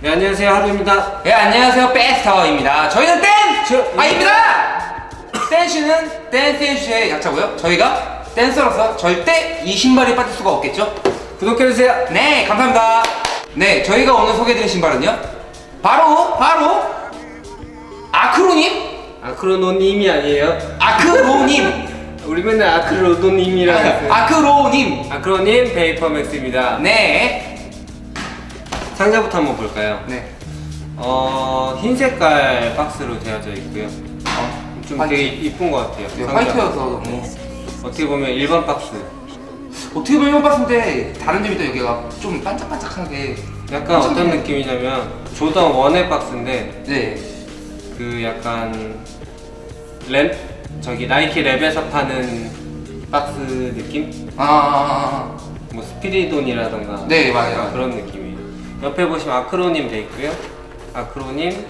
네, 안녕하세요. 하루입니다. 네 안녕하세요 베스타워입니다 저희는 댄! 저- 아입니다! 댄슈는 댄스 댄슈의 약자고요 저희가 댄서로서 절대 이 신발이 빠질 수가 없겠죠 구독해주세요. 네 감사합니다 네 저희가 오늘 소개해드릴 신발은요 바로 바로 아크로님? 아크로노님이 아니에요. 아크로님 우리 맨날 아크로노님이라고 했어요. 아크로님 아크로님 베이퍼맥스입니다. 네 상자부터 한번 볼까요? 네. 어, 흰 색깔 박스로 되어져 있고요. 어, 좀 화이트. 되게 이쁜 것 같아요. 네. 화이트여서 너무 어떻게 보면 일반 박스. 어떻게 보면 봤는데 다른 점이 또 여기가 좀 반짝반짝하게 약간 엄청 어떤 네. 느낌이냐면 조던 원의 박스인데 네 그 약간 랩 저기 나이키 랩에서 파는 박스 느낌? 아, 뭐 스피리돈이라던가 네, 맞아요, 약간 맞아요. 그런 느낌이에요. 옆에 보시면 아크로님 돼 있고요. 아크로님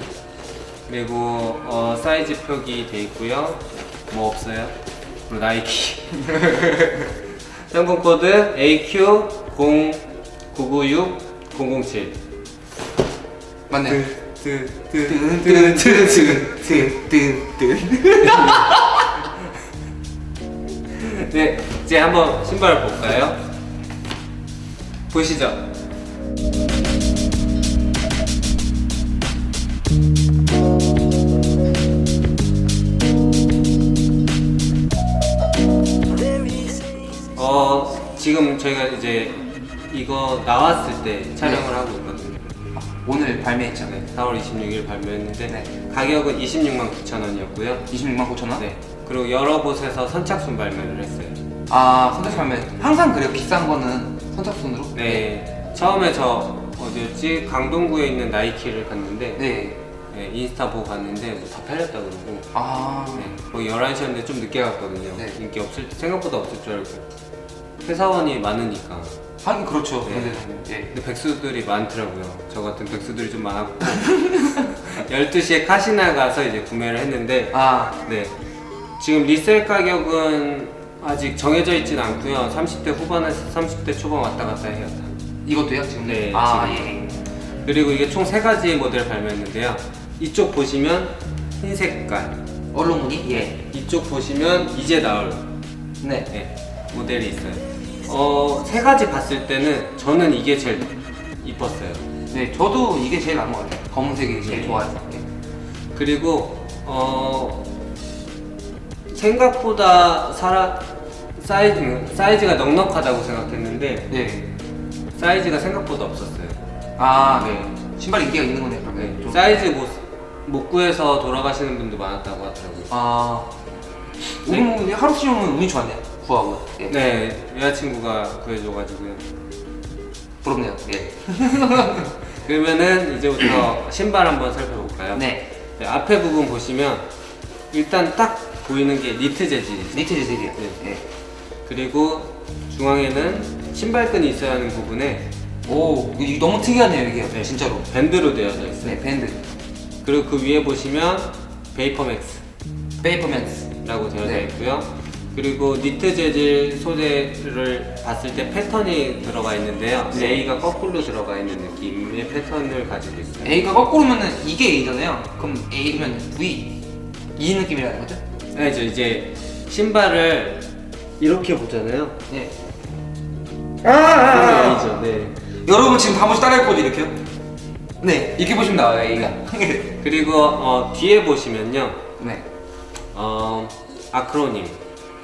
그리고 어, 사이즈 표기 돼 있고요. 뭐 없어요? 그리고 나이키 현금 코드 AQ 0996 007 맞네. 뜨뜨뜨뜨뜨뜨뜨 네, 이제 한번 신발을 볼까요? 보시죠. 저희가 이제 이거 나왔을 때 촬영을 하고 있거든요. 오늘 발매했죠. 네, 4월 26일 발매했는데 네. 가격은 26만 9천 원이었고요. 26만 9천 원. 네. 그리고 여러 곳에서 선착순 발매를 했어요. 아 선착순 발매. 항상 그래요. 비싼 거는 선착순으로. 네. 처음에 저 어디였지? 강동구에 있는 나이키를 갔는데 네. 네, 인스타 보고 갔는데 뭐다 팔렸다 그러고 아. 네, 거의 11시였는데 좀 늦게 갔거든요. 네. 인기 없을 때 생각보다 없을 줄 알고 회사원이 많으니까 하긴 그렇죠. 네. 근데 예. 근데 백수들이 많더라고요. 저 같은 백수들이 좀 많았고 12시에 카시나 가서 이제 구매를 했는데 아 네. 지금 리셀 가격은 아직 정해져 있진 않고요. 30대 후반에서 30대 초반 왔다 갔다 해요. 다. 이것도요 지금. 네, 아 지금. 예. 그리고 이게 총 세 가지 모델 발매했는데요. 이쪽 보시면 흰 색깔, 언론문이 예. 이쪽 보시면 이제 나올 네. 네, 모델이 있어요. 어, 세 가지 봤을 때는 저는 이게 제일 이뻤어요. 네. 저도 이게 제일 나은 것 같아요. 검은색이 제일 네. 좋아요. 예. 그리고 어 생각보다 사라 사이즈 사이즈가 넉넉하다고 생각했는데 네. 사이즈가 생각보다 없었어요. 아 네. 신발 인기가 있는 거네요. 그러면. 네. 좀. 사이즈 못, 못 구해서 돌아가시는 분도 많았다고 하더라고요. 아. 네. 우리 하루 씨 형은 운이 좋았네요. 구하고. 예. 네, 여자친구가 구해줘가지고요. 부럽네요. 예. 그러면은 이제부터 신발 한번 살펴볼까요? 네. 네, 앞에 부분 보시면 일단 딱 보이는 게 니트 재질이죠. 니트 재질이요. 네. 예. 그리고 중앙에는 신발끈이 있어야 하는 부분에 오, 이거 너무 특이하네요, 이게. 네. 진짜로. 밴드로 되어져 있어요. 네, 밴드. 그리고 그 위에 보시면 베이퍼맥스라고 페이퍼맨스. 되어져 네. 있고요. 그리고 니트 재질 소재를 봤을 때 패턴이 들어가 있는데요. 네. A가 거꾸로 들어가 있는 느낌의 패턴을 가지고 있어요. A가 거꾸로면은 이게 A잖아요. 그럼 A면 V. 이 느낌이라는 거죠? 네, 저 이제 신발을 이렇게 보잖아요. 네. 그러면 A죠. 네. 여러분 지금 다 따라할 거죠, 이렇게요? 네. 이렇게 보시면 나와요, A가. 그리고 어, 뒤에 보시면요. 네. 어, 아크로님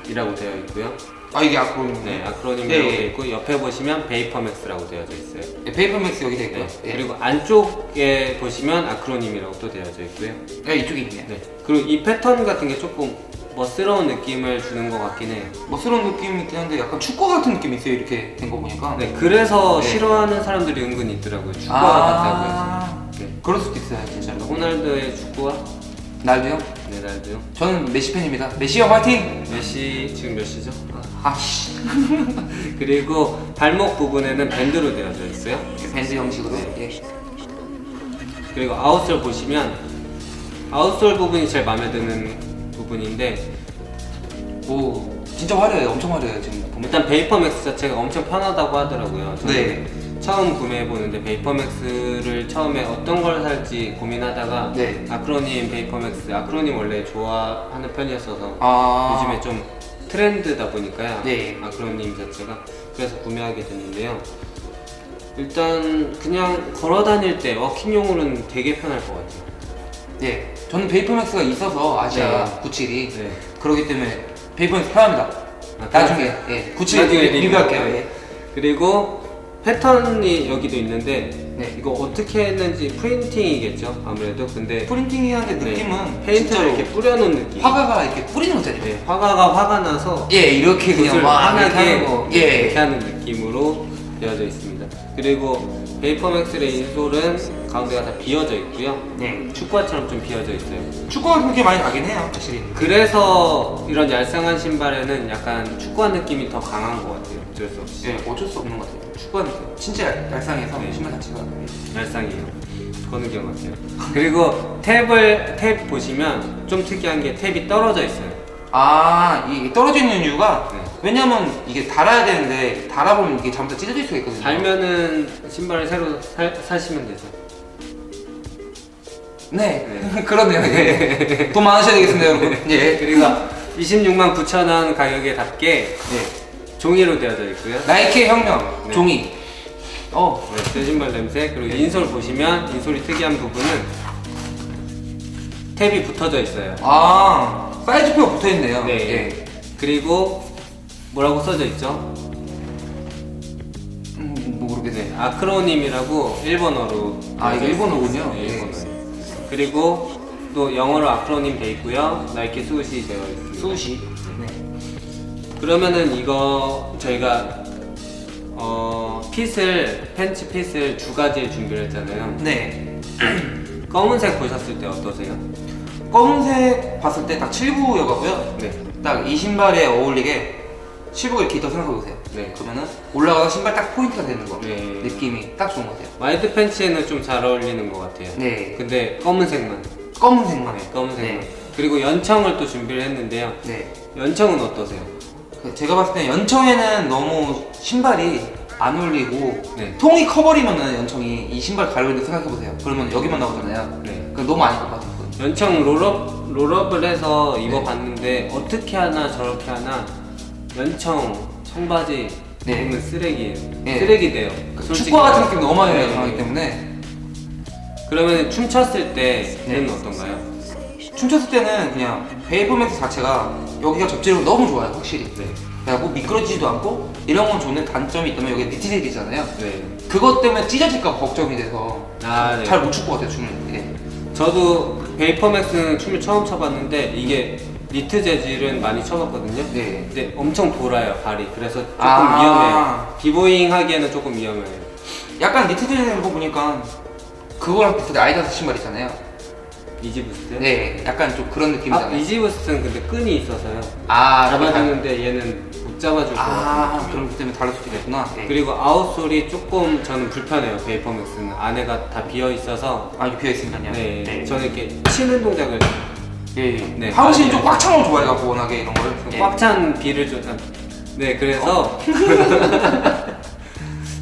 이라고 되어 있고요. 아, 이게 아크로님. 네, 네. 아크로님이라고 예, 예. 되어 있고 옆에 보시면 베이퍼맥스라고 되어져 있어요. 네, 페이퍼맥스 여기 돼 있고요. 네. 예. 그리고 안쪽에 보시면 아크로님이라고 또 되어져 있고요. 네, 이쪽에 있네요. 네. 그리고 이 패턴 같은 게 조금 멋스러운 느낌을 주는 것 같긴 해요. 멋스러운 느낌이 있긴 한데 약간 축구 같은 느낌이 있어요, 이렇게 된 거 보니까. 네, 그래서 네. 싫어하는 사람들이 은근히 있더라고요. 축구와 같다고 해서. 아, 네. 그럴 수도 있어요, 진짜로. 호날두의 축구와 날도요? 네날두요. 저는 메시 팬입니다. 메시 형 화이팅! 메시 지금 몇 시죠? 아, 아씨. 그리고 발목 부분에는 밴드로 되어져 있어요. 밴드 형식으로. 예. 그리고 아웃솔 보시면 아웃솔 부분이 제일 마음에 드는 부분인데 오, 진짜 화려해요. 엄청 화려해요, 지금 보면. 일단 베이퍼맥스 자체가 엄청 편하다고 하더라고요. 저는 네. 처음 구매해 보는데 베이퍼맥스를 처음에 어떤 걸 살지 고민하다가 네. 아크로님 베이퍼맥스 아크로님 원래 좋아하는 편이었어서 아 요즘에 좀 트렌드다 보니까요. 네. 아크로님 자체가 그래서 구매하게 됐는데요. 일단 그냥 걸어 다닐 때 워킹용으로는 되게 편할 것 같아요. 네. 저는 베이퍼맥스가 있어서 아시아 네. 97이 네. 그렇기 때문에 베이퍼맥스 편합니다. 아, 나중에? 예, 97 나중에 리뷰할게요. 리뷰. 예. 그리고 패턴이 여기도 있는데 네. 이거 어떻게 했는지 프린팅이겠죠 아무래도 근데 프린팅이라는 네, 느낌은 페인트를 진짜로 이렇게 뿌려놓은 느낌 화가가 이렇게 뿌리는 거잖아요. 네, 화가가 화가 나서 예, 이렇게 그냥 붓을 막 이렇게 하는 거. 이렇게 예. 하는 느낌으로 되어져 있습니다 그리고 베이퍼맥스의 인솔은 가운데가 다 비어져 있고요 네. 축구화처럼 좀 비어져 있어요 축구가 그렇게 많이 나긴 해요, 확실히. 그래서 이런 얄쌍한 신발에는 약간 축구화 느낌이 더 강한 것 같아요 어쩔 수 없이 예, 어쩔 수 없는 것 같아요. 축구가 느낌. 진짜 얄쌍해서 네. 신발 자체가. 얄쌍이에요. 거는 기억 같아요. 그리고 탭을 탭 보시면 좀 특이한 게 탭이 떨어져 있어요. 아, 이 떨어져 있는 이유가 네. 왜냐면 이게 달아야 되는데 달아보면 이게 잘못해 찢어질 수가 있거든요. 달면은 신발을 새로 사, 사시면 되죠. 네, 네. 그러네요. 예. 돈 많으셔야 되겠습니다, 여러분. 예. 그리고 26만 9천 원 가격에 답게 예. 종이로 되어져 있고요. 나이키의 혁명, 네. 종이. 어, 네, 새 신발 냄새 그리고 인솔 보시면 인솔이 특이한 부분은 탭이 붙어져 있어요. 아, 사이즈표가 붙어 있네요. 네. 예. 그리고 뭐라고 써져 있죠? 음, 뭐 모르겠네. 네, 아크로님이라고 일본어로 아, 이거 일본어군요. 네, 네. 일본어예요. 그리고 또 영어로 아크로님 돼 있고요. 나이키 수시 되어 있습니다. 수시. 네. 그러면은 이거 저희가 어 핏을 팬츠 핏을 두 가지 준비를 했잖아요. 네. 검은색 보셨을 때 어떠세요? 검은색 봤을 때 딱 7부여가고요. 네. 딱 이 신발에 어울리게 7부가 이렇게 있다고 생각해보세요. 네. 그러면은 올라가서 신발 딱 포인트가 되는 거. 네. 느낌이 딱 좋은 것 같아요. 와이드 팬츠에는 좀 잘 어울리는 것 같아요. 네. 근데 검은색만. 검은색만. 네, 검은색만. 네. 그리고 연청을 또 준비를 했는데요. 네. 연청은 어떠세요? 그 제가 봤을 때 연청에는 너무 신발이 안 어울리고 네. 통이 커버리면은 연청이 이 신발 가려는데 생각해 보세요. 그러면 여기만 나오잖아요. 네. 그 너무 아닐 것 같아요. 연청 롤업 롤업을 해서 입어봤는데 어떻게 하나 저렇게 하나 연청 청바지 네. 보면 쓰레기예요. 네. 쓰레기 돼요. 축구화 같은 느낌 너무 많이 네. 나기 때문에 그러면 춤췄을 때는 네. 어떤가요? 춤췄을 때는 그냥 베이퍼맥스 자체가 여기가 접지력이 너무 좋아요 확실히 네. 그래갖고 미끄러지지도 않고 이런 건 좋은 단점이 있다면 여기 니트젤이잖아요 네. 그것 때문에 찢어질까 봐 걱정이 돼서 아, 네. 잘 못 출 것 같아요 춤을 예. 저도 베이퍼맥스는 춤을 처음 춰봤는데 이게 니트 재질은 많이 춰봤거든요. 네. 근데 엄청 돌아요 발이. 그래서 조금 아. 위험해요. 비보잉 하기에는 조금 위험해요. 약간 니트젤 거 보니까 그거랑 비슷하게 아이다스 신발 있잖아요 이지부스트. 네 약간 좀 그런 아 느낌이잖아요 이지부스트는 근데 끈이 있어서요. 아, 잡아주는데 얘는 못 잡아줄 것아 같아요. 그럼 그 때문에 다를 수도 있겠구나 네. 그리고 아웃솔이 조금 저는 불편해요. 베이퍼맥스는 안에가 다 비어 있어서 아 이렇게 비어있으니까요 네, 저는 이렇게 치는 동작을 예, 네, 하우신이 좀. 꽉 찬 걸 좋아해갖고 워낙에 이런 걸 예. 꽉 찬 비를 좀. 아, 네, 그래서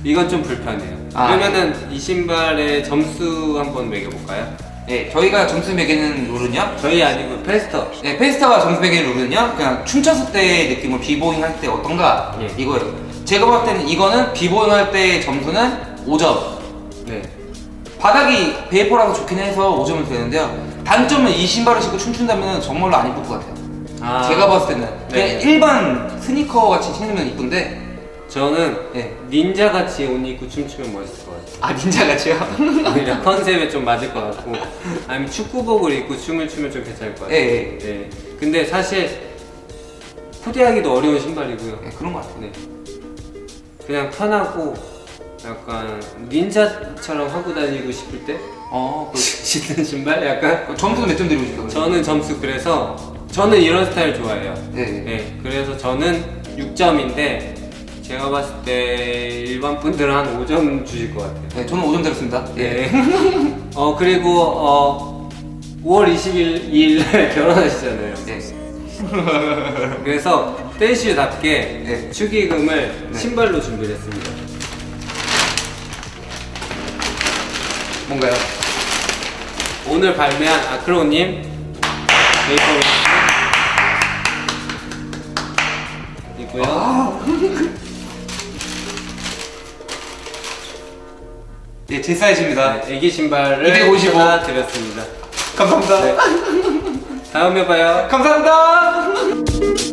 이건 좀 불편해요. 아, 그러면은 이 신발의 점수 한번 매겨볼까요? 예, 저희가 점수 매기는 룰은요? 저희 아니고 페스터. 네, 페스타가 점수 매기는 룰은요? 그냥 춤췄을 때의 느낌을 비보잉 할 때 어떤가? 예. 이거예요. 제가 봤을 때는 이거는 비보잉 할 때의 점수는 5점. 네. 바닥이 베이퍼라서 좋긴 해서 5점은 되는데요. 단점은 이 신발을 신고 춤춘다면 정말로 안 이쁠 것 같아요. 아, 제가 봤을 때는. 그냥 네. 일반 스니커 같이 신으면 이쁜데 저는 예. 닌자 같이 옷 입고 춤추면 멋있을 것 같아요. 아 닌자 같이요? 오히려 컨셉에 좀 맞을 것 같고, 아니면 축구복을 입고 춤을 추면 좀 괜찮을 것 같아요. 예, 예. 네. 근데 사실 코디하기도 어려운 신발이고요. 예, 그런 것 같아요 네. 그냥 편하고 약간 닌자처럼 하고 다니고 싶을 때 어, 그, 신는 신발 약간 그 점수는 몇점 드리고 싶어요? 저는 점수 그래서 저는 이런 스타일 좋아해요. 예, 예. 네, 그래서 저는 6점인데 제가 봤을 때 일반 분들은 한 5점 주실 것 같아요. 네, 저는 5점 드렸습니다 예. 네. 어 그리고 어 5월 22일 날 결혼하시잖아요. 예. 그래서 댄슈답게 네. 축의금을 네. 신발로 준비를 했습니다. 뭔가요? 오늘 발매한 아크로님 메이크업 있고요. 아. 예, 제 사이즈입니다. 네, 애기 신발을 255. 하나 드렸습니다. 감사합니다. 네. 다음에 봐요. 감사합니다.